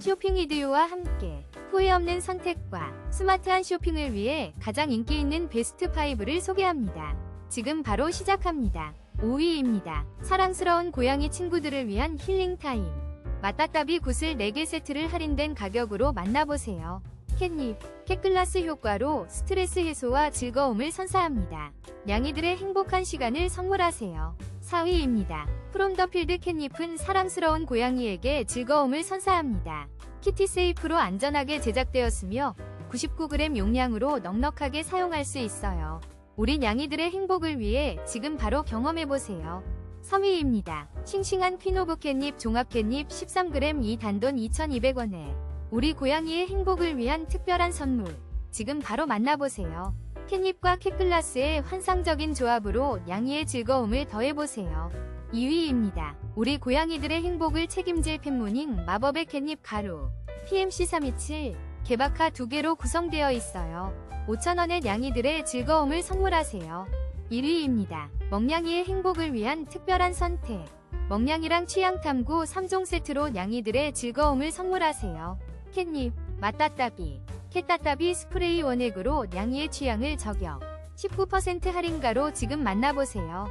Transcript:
쇼핑 이디오와 함께 후회 없는 선택과 스마트한 쇼핑을 위해 가장 인기 있는 베스트 5를 소개합니다. 지금 바로 시작합니다. 5위입니다. 사랑스러운 고양이 친구들을 위한 힐링 타임. 마따따비 구슬 4개 세트를 할인된 가격으로 만나보세요. 캣닙, 캣글라스 효과로 스트레스 해소와 즐거움을 선사합니다. 냥이들의 행복한 시간을 선물하세요. 4위입니다. 프롬 더 필드 캣닙은 사랑스러운 고양이에게 즐거움을 선사합니다. 키티 세이프로 안전하게 제작되었으며 99g 용량으로 넉넉하게 사용할 수 있어요. 우리 냥이들의 행복을 위해 지금 바로 경험해보세요. 3위입니다. 싱싱한 퀸오브 캣닙 종합 캣닙 13g 2단돈 2,200원에 우리 고양이의 행복을 위한 특별한 선물. 지금 바로 만나보세요. 캣닙과 캣글라스의 환상적인 조합으로 냥이의 즐거움을 더해보세요. 2위입니다. 우리 고양이들의 행복을 책임질 펫모닝 마법의 캣닙 가루 PMC327 개박하 2개로 구성되어 있어요. 5,000원의 냥이들의 즐거움을 선물하세요. 1위입니다. 먹냥이의 행복을 위한 특별한 선택. 먹냥이랑 취향 탐구 3종 세트로 냥이들의 즐거움을 선물하세요. 캣닙, 맛따따비, 캣따따비 스프레이 원액으로 냥이의 취향을 저격. 19% 할인가로 지금 만나보세요.